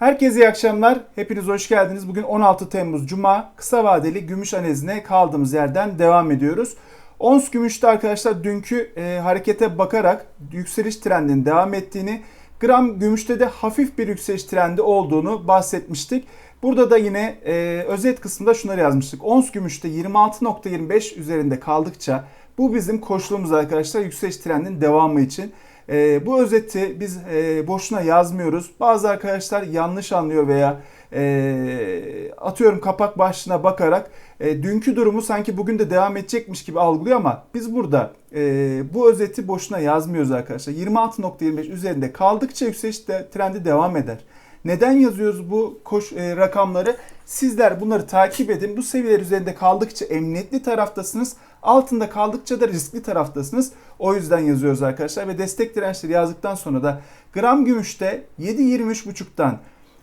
Herkese iyi akşamlar. Hepiniz hoş geldiniz. Bugün 16 Temmuz Cuma kısa vadeli gümüş analizine kaldığımız yerden devam ediyoruz. Ons gümüşte arkadaşlar dünkü e, harekete bakarak yükseliş trendinin devam ettiğini, gram gümüşte de hafif bir yükseliş trendi olduğunu bahsetmiştik. Burada da yine e, özet kısmında şunları yazmıştık. Ons gümüşte 26.25 üzerinde kaldıkça bu bizim koşulumuz arkadaşlar yükseliş trendinin devamı için. E, bu özeti biz e, boşuna yazmıyoruz. Bazı arkadaşlar yanlış anlıyor veya e, atıyorum kapak başlığına bakarak e, dünkü durumu sanki bugün de devam edecekmiş gibi algılıyor ama biz burada e, bu özeti boşuna yazmıyoruz arkadaşlar. 26.25 üzerinde kaldıkça yükseliş de, trendi devam eder. Neden yazıyoruz bu koş e, rakamları? Sizler bunları takip edin. Bu seviyeler üzerinde kaldıkça emniyetli taraftasınız. Altında kaldıkça da riskli taraftasınız. O yüzden yazıyoruz arkadaşlar ve destek dirençleri yazdıktan sonra da gram gümüşte 7.23.5'tan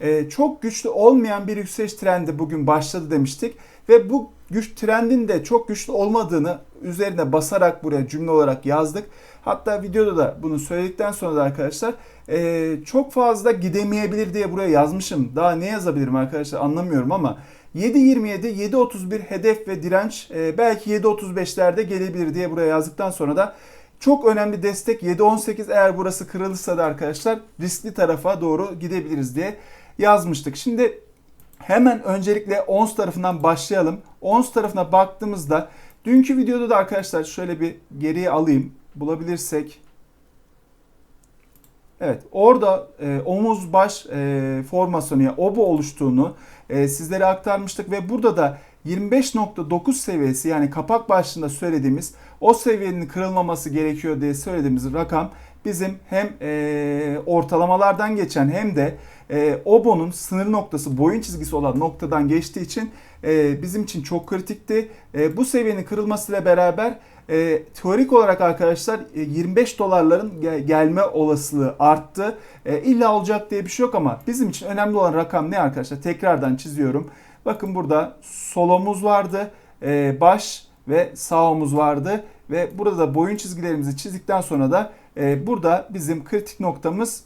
e, çok güçlü olmayan bir yükseliş trendi bugün başladı demiştik. Ve bu güç trendin de çok güçlü olmadığını üzerine basarak buraya cümle olarak yazdık. Hatta videoda da bunu söyledikten sonra da arkadaşlar e, çok fazla gidemeyebilir diye buraya yazmışım. Daha ne yazabilirim arkadaşlar anlamıyorum ama 7.27, 7.31 hedef ve direnç e, belki 7.35'lerde gelebilir diye buraya yazdıktan sonra da çok önemli destek 7.18 eğer burası kırılırsa da arkadaşlar riskli tarafa doğru gidebiliriz diye yazmıştık. Şimdi hemen öncelikle ONS tarafından başlayalım. ONS tarafına baktığımızda dünkü videoda da arkadaşlar şöyle bir geriye alayım bulabilirsek. Evet orada e, omuz baş e, formasyonu yani obo oluştuğunu e, sizlere aktarmıştık ve burada da 25.9 seviyesi yani kapak başlığında söylediğimiz o seviyenin kırılmaması gerekiyor diye söylediğimiz rakam bizim hem e, ortalamalardan geçen hem de e, OBO'nun sınır noktası boyun çizgisi olan noktadan geçtiği için e, bizim için çok kritikti. E, bu seviyenin kırılmasıyla beraber e, teorik olarak arkadaşlar e, 25 dolarların gel- gelme olasılığı arttı. E, illa olacak diye bir şey yok ama bizim için önemli olan rakam ne arkadaşlar? Tekrardan çiziyorum. Bakın burada sol omuz vardı, e, baş ve sağ omuz vardı ve burada da boyun çizgilerimizi çizdikten sonra da e, burada bizim kritik noktamız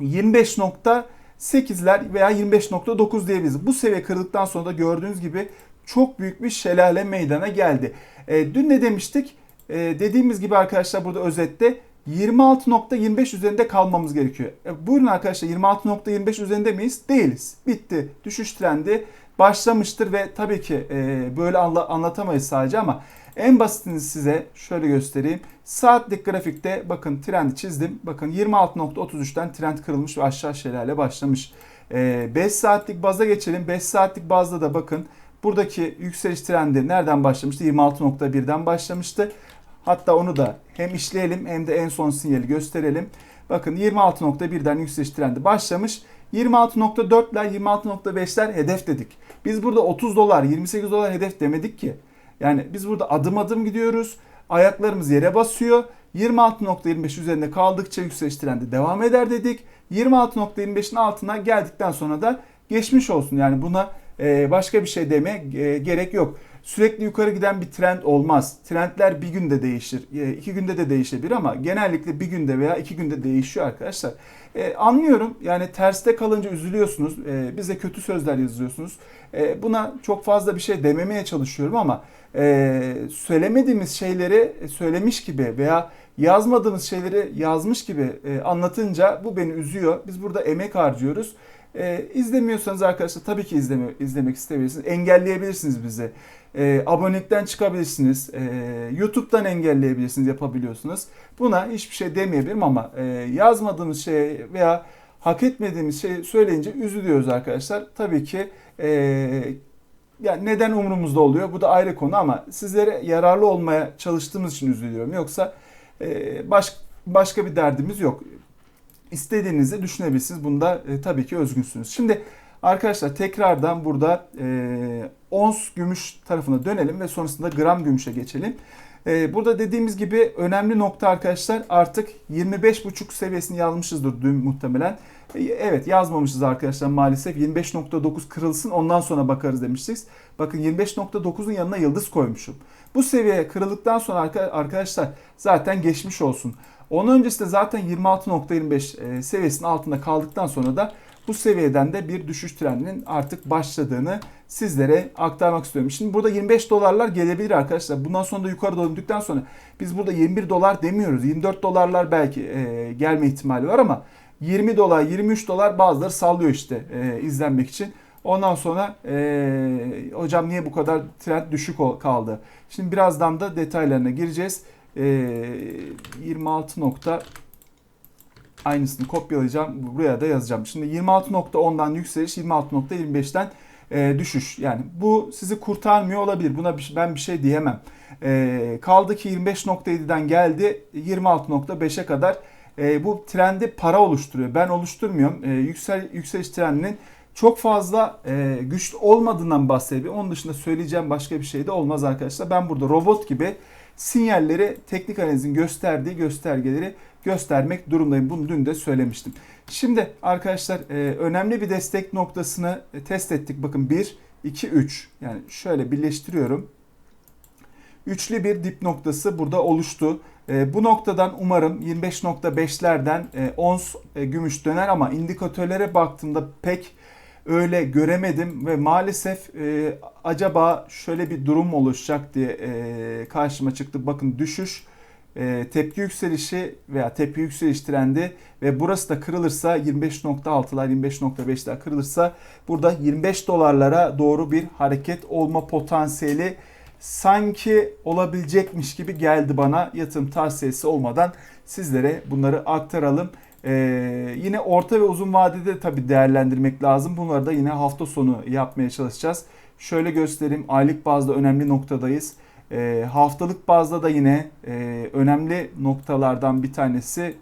25.8'ler veya 25.9 diyebiliriz. Bu seviye kırıldıktan sonra da gördüğünüz gibi çok büyük bir şelale meydana geldi. E, dün ne demiştik? E, dediğimiz gibi arkadaşlar burada özette 26.25 üzerinde kalmamız gerekiyor. E, buyurun arkadaşlar 26.25 üzerinde miyiz? Değiliz. Bitti. Düşüş trendi başlamıştır ve tabii ki e, böyle anla, anlatamayız sadece ama en basitini size şöyle göstereyim. Saatlik grafikte bakın trendi çizdim. Bakın 26.33'ten trend kırılmış ve aşağı şelale başlamış. E, 5 saatlik baza geçelim. 5 saatlik bazda da bakın buradaki yükseliş trendi nereden başlamıştı? 26.1'den başlamıştı. Hatta onu da hem işleyelim hem de en son sinyali gösterelim. Bakın 26.1'den yükseliş trendi başlamış. 26.4'ler 26.5'ler hedef dedik. Biz burada 30 dolar 28 dolar hedef demedik ki. Yani biz burada adım adım gidiyoruz. Ayaklarımız yere basıyor. 26.25 üzerinde kaldıkça yükseliş trendi devam eder dedik. 26.25'in altına geldikten sonra da geçmiş olsun. Yani buna başka bir şey deme gerek yok. Sürekli yukarı giden bir trend olmaz. Trendler bir günde değişir, iki günde de değişebilir ama genellikle bir günde veya iki günde değişiyor arkadaşlar. E, anlıyorum yani terste kalınca üzülüyorsunuz, e, bize kötü sözler yazıyorsunuz. E, buna çok fazla bir şey dememeye çalışıyorum ama e, söylemediğimiz şeyleri söylemiş gibi veya yazmadığımız şeyleri yazmış gibi e, anlatınca bu beni üzüyor. Biz burada emek harcıyoruz. E, izlemiyorsanız arkadaşlar tabii ki izleme, izlemek isteyebilirsiniz. Engelleyebilirsiniz bizi. E, abonelikten çıkabilirsiniz. E, YouTube'dan engelleyebilirsiniz, yapabiliyorsunuz. Buna hiçbir şey demeyebilirim ama e, yazmadığımız şey veya hak etmediğimiz şey söyleyince üzülüyoruz arkadaşlar. Tabii ki e, yani neden umurumuzda oluyor? Bu da ayrı konu ama sizlere yararlı olmaya çalıştığımız için üzülüyorum. Yoksa e, baş, başka bir derdimiz yok. İstediğinizi düşünebilirsiniz. Bunda e, tabii ki özgünsünüz. Şimdi arkadaşlar tekrardan burada e, ons gümüş tarafına dönelim ve sonrasında gram gümüşe geçelim. E, burada dediğimiz gibi önemli nokta arkadaşlar artık 25.5 seviyesini yazmışızdır dün muhtemelen. E, evet yazmamışız arkadaşlar maalesef 25.9 kırılsın ondan sonra bakarız demiştik. Bakın 25.9'un yanına yıldız koymuşum. Bu seviye kırıldıktan sonra arkadaşlar zaten geçmiş olsun. Onun öncesinde zaten 26.25 seviyesinin altında kaldıktan sonra da bu seviyeden de bir düşüş trendinin artık başladığını sizlere aktarmak istiyorum. Şimdi burada 25 dolarlar gelebilir arkadaşlar. Bundan sonra da yukarı döndükten sonra biz burada 21 dolar demiyoruz. 24 dolarlar belki e, gelme ihtimali var ama 20 dolar, 23 dolar bazıları sallıyor işte e, izlenmek için. Ondan sonra e, hocam niye bu kadar trend düşük kaldı? Şimdi birazdan da detaylarına gireceğiz. E, 26 nokta aynısını kopyalayacağım. Buraya da yazacağım. Şimdi 26.10'dan yükseliş 26.25'ten e, düşüş. Yani bu sizi kurtarmıyor olabilir. Buna bir, ben bir şey diyemem. E, kaldı ki 25.7'den geldi 26.5'e kadar. E, bu trendi para oluşturuyor. Ben oluşturmuyorum. E, yüksel yükseliş trendinin çok fazla e, güçlü olmadığından bahsediyorum. Onun dışında söyleyeceğim başka bir şey de olmaz arkadaşlar. Ben burada robot gibi sinyalleri teknik analizin gösterdiği göstergeleri göstermek durumdayım. Bunu dün de söylemiştim. Şimdi arkadaşlar e, önemli bir destek noktasını e, test ettik. Bakın 1, 2, 3. Yani şöyle birleştiriyorum. Üçlü bir dip noktası burada oluştu. E, bu noktadan umarım 25.5'lerden ons gümüş döner ama indikatörlere baktığımda pek öyle göremedim ve maalesef acaba şöyle bir durum oluşacak diye karşıma çıktı. Bakın düşüş e, tepki yükselişi veya tepki yükseliş trendi ve burası da kırılırsa 25.6'lar 25.5'ler kırılırsa burada 25 dolarlara doğru bir hareket olma potansiyeli sanki olabilecekmiş gibi geldi bana yatırım tavsiyesi olmadan sizlere bunları aktaralım. Ee, yine orta ve uzun vadede tabi değerlendirmek lazım. Bunları da yine hafta sonu yapmaya çalışacağız. Şöyle göstereyim. Aylık bazda önemli noktadayız. E, haftalık bazda da yine e, önemli noktalardan bir tanesi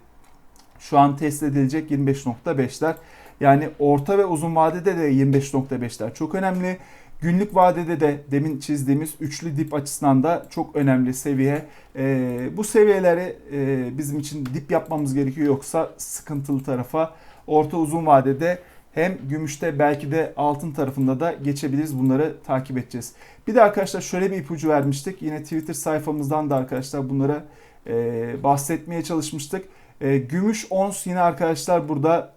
şu an test edilecek 25.5'ler. Yani orta ve uzun vadede de 25.5'ler çok önemli. Günlük vadede de demin çizdiğimiz üçlü dip açısından da çok önemli seviye. E, bu seviyeleri e, bizim için dip yapmamız gerekiyor yoksa sıkıntılı tarafa orta uzun vadede hem gümüşte belki de altın tarafında da geçebiliriz. Bunları takip edeceğiz. Bir de arkadaşlar şöyle bir ipucu vermiştik. Yine Twitter sayfamızdan da arkadaşlar bunları e, bahsetmeye çalışmıştık. E, gümüş ons yine arkadaşlar burada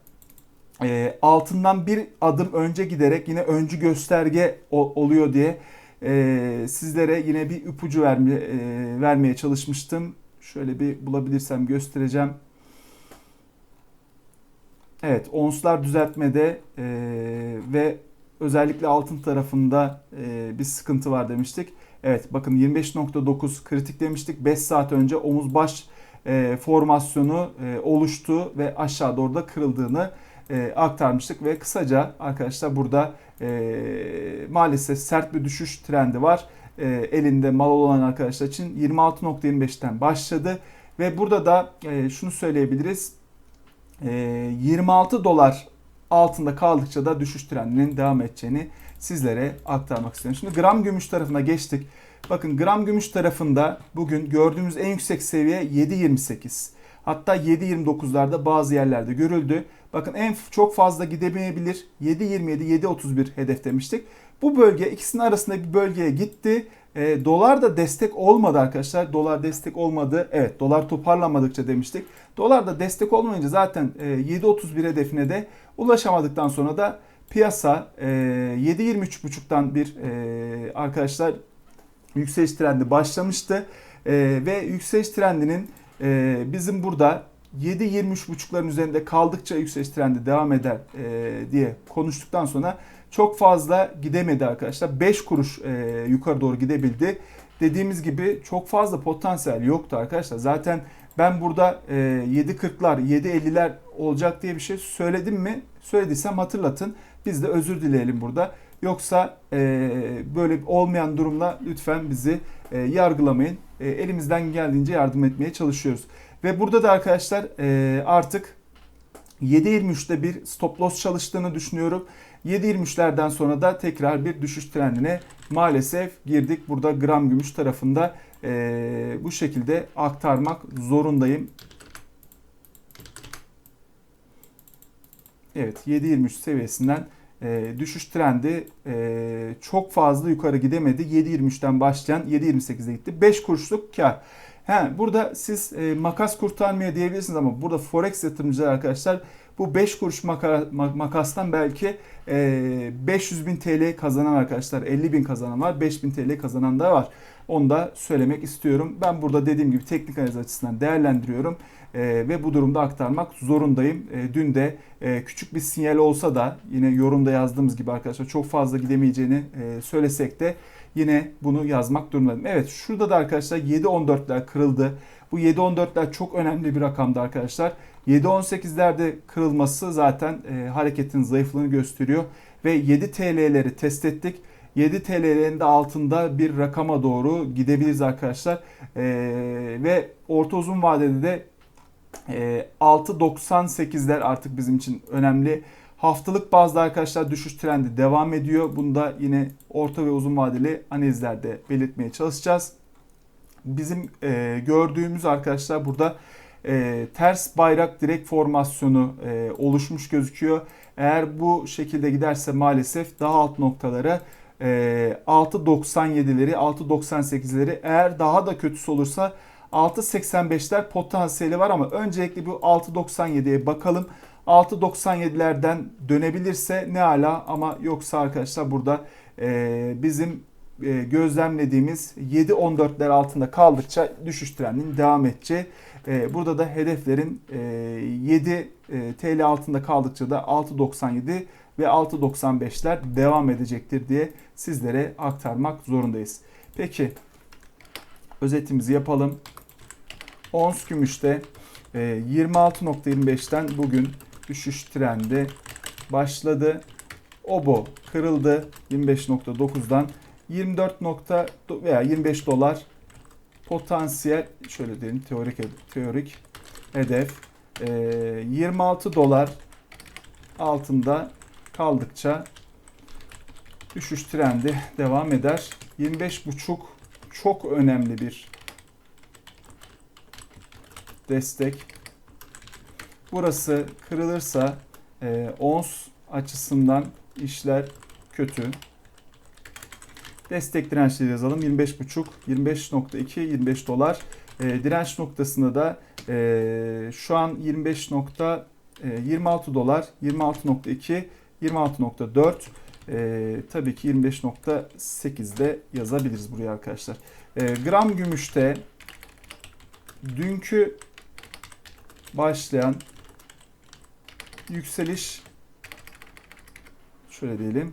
e, altından bir adım önce giderek yine öncü gösterge oluyor diye e, sizlere yine bir ipucu verme, e, vermeye çalışmıştım. Şöyle bir bulabilirsem göstereceğim. Evet, onslar düzeltmede e, ve özellikle altın tarafında e, bir sıkıntı var demiştik. Evet, bakın 25.9 kritik demiştik. 5 saat önce omuz baş e, formasyonu e, oluştu ve aşağı doğru da kırıldığını e, aktarmıştık ve kısaca arkadaşlar burada e, maalesef sert bir düşüş trendi var. E, elinde mal olan arkadaşlar için 26.25'ten başladı ve burada da e, şunu söyleyebiliriz 26 ee, dolar altında kaldıkça da düşüş trendinin devam edeceğini sizlere aktarmak istiyorum. Şimdi gram gümüş tarafına geçtik. Bakın gram gümüş tarafında bugün gördüğümüz en yüksek seviye 7.28. Hatta 7.29'larda bazı yerlerde görüldü. Bakın en çok fazla gidemeyebilir. 7.27, 7.31 hedef demiştik. Bu bölge ikisinin arasında bir bölgeye gitti. E, dolar da destek olmadı arkadaşlar. Dolar destek olmadı. Evet dolar toparlamadıkça demiştik. Dolar da destek olmayınca zaten e, 7.31 hedefine de ulaşamadıktan sonra da piyasa e, 7.23.5'tan bir e, arkadaşlar yükseliş trendi başlamıştı. E, ve yükseliş trendinin e, bizim burada 7-23.5'ların üzerinde kaldıkça yükseliş trendi devam eder e, diye konuştuktan sonra çok fazla gidemedi arkadaşlar. 5 kuruş e, yukarı doğru gidebildi. Dediğimiz gibi çok fazla potansiyel yoktu arkadaşlar. Zaten ben burada e, 7.40'lar, 7.50'ler olacak diye bir şey söyledim mi? Söylediysem hatırlatın. Biz de özür dileyelim burada. Yoksa e, böyle olmayan durumla lütfen bizi e, yargılamayın. E, elimizden geldiğince yardım etmeye çalışıyoruz. Ve burada da arkadaşlar e, artık 7.23'te bir stop loss çalıştığını düşünüyorum. 7.23'lerden sonra da tekrar bir düşüş trendine maalesef girdik. Burada gram gümüş tarafında e, bu şekilde aktarmak zorundayım. Evet 7.23 seviyesinden e, düşüş trendi e, çok fazla yukarı gidemedi. 7.23'ten başlayan 7.28'e gitti. 5 kuruşluk kar. He, burada siz e, makas kurtarmaya diyebilirsiniz ama burada forex yatırımcılar arkadaşlar Bu 5 kuruş maka- ma- makastan belki e, 500 bin TL kazanan arkadaşlar 50 bin kazanan var 5000 TL kazanan da var. Onu da söylemek istiyorum. Ben burada dediğim gibi teknik analiz açısından değerlendiriyorum e, ve bu durumda aktarmak zorundayım. E, dün de e, küçük bir sinyal olsa da yine yorumda yazdığımız gibi arkadaşlar çok fazla gidemeyeceğini e, söylesek de yine bunu yazmak durumundayım. Evet şurada da arkadaşlar 7.14'ler kırıldı. Bu 7.14'ler çok önemli bir rakamdı arkadaşlar. 7.18'lerde kırılması zaten e, hareketin zayıflığını gösteriyor. Ve 7 TL'leri test ettik. 7 TL'lerin de altında bir rakama doğru gidebiliriz arkadaşlar. E, ve orta uzun vadede de e, 6.98'ler artık bizim için önemli. Haftalık bazda arkadaşlar düşüş trendi devam ediyor. Bunu da yine orta ve uzun vadeli analizlerde belirtmeye çalışacağız. Bizim e, gördüğümüz arkadaşlar burada e, ters bayrak direkt formasyonu e, oluşmuş gözüküyor. Eğer bu şekilde giderse maalesef daha alt noktalara e, 6.97'leri 6.98'leri eğer daha da kötüsü olursa 6.85'ler potansiyeli var ama öncelikle bu 6.97'ye bakalım. 6.97'lerden dönebilirse ne ala ama yoksa arkadaşlar burada e, bizim gözlemlediğimiz 7.14'ler altında kaldıkça düşüş trendinin devam edeceği. E, burada da hedeflerin e, 7 e, TL altında kaldıkça da 6.97 ve 6.95'ler devam edecektir diye sizlere aktarmak zorundayız. Peki özetimizi yapalım. Ons gümüşte e, 26.25'ten bugün düşüş trendi başladı. Obo kırıldı 25.9'dan 24 nokta veya 25 dolar potansiyel şöyle diyelim teorik teorik hedef e, 26 dolar altında kaldıkça düşüş trendi devam eder. 25.5 çok önemli bir destek. Burası kırılırsa e, ons açısından işler kötü. Destek dirençleri yazalım. 25.5, 25.2, 25 dolar. E, direnç noktasında da e, şu an 25. Nokta, e, 26 dolar, 26.2, 26.4. E, tabii ki 25.8'de yazabiliriz buraya arkadaşlar. E, gram gümüşte dünkü başlayan yükseliş şöyle diyelim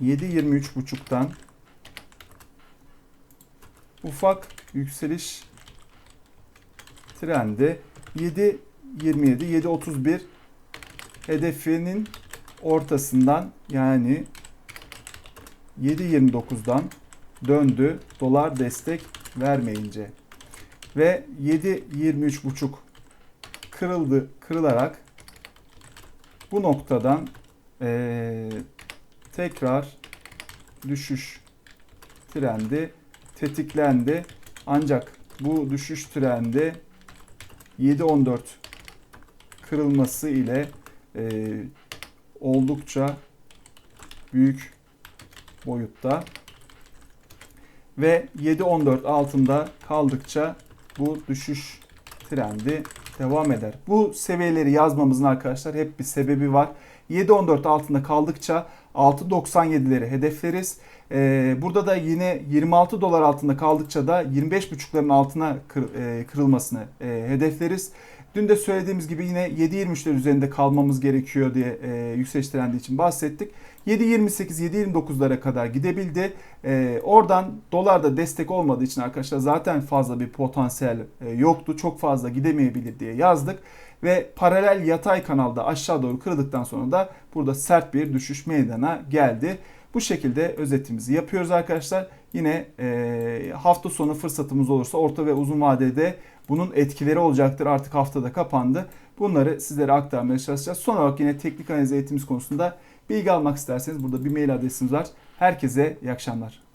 7.23.5'tan ufak yükseliş trendi 7.27 7.31 hedefinin ortasından yani 7.29'dan döndü dolar destek vermeyince ve 7.23.5 kırıldı kırılarak bu noktadan ee, tekrar düşüş trendi tetiklendi. Ancak bu düşüş trendi 7.14 kırılması ile e, oldukça büyük boyutta ve 7.14 altında kaldıkça bu düşüş trendi devam eder. Bu seviyeleri yazmamızın arkadaşlar hep bir sebebi var. 7.14 altında kaldıkça 6.97'leri hedefleriz. Ee, burada da yine 26 dolar altında kaldıkça da 25.5'ların altına e, kırılmasını e, hedefleriz. Dün de söylediğimiz gibi yine 7.23'ler üzerinde kalmamız gerekiyor diye e, yükseliş trendi için bahsettik. 7.28-7.29'lara kadar gidebildi. E, oradan dolar da destek olmadığı için arkadaşlar zaten fazla bir potansiyel e, yoktu. Çok fazla gidemeyebilir diye yazdık. Ve paralel yatay kanalda aşağı doğru kırıldıktan sonra da burada sert bir düşüş meydana geldi. Bu şekilde özetimizi yapıyoruz arkadaşlar. Yine e, hafta sonu fırsatımız olursa orta ve uzun vadede bunun etkileri olacaktır. Artık haftada kapandı. Bunları sizlere aktarmaya çalışacağız. Son olarak yine teknik analiz eğitimimiz konusunda bilgi almak isterseniz burada bir mail adresimiz var. Herkese iyi akşamlar.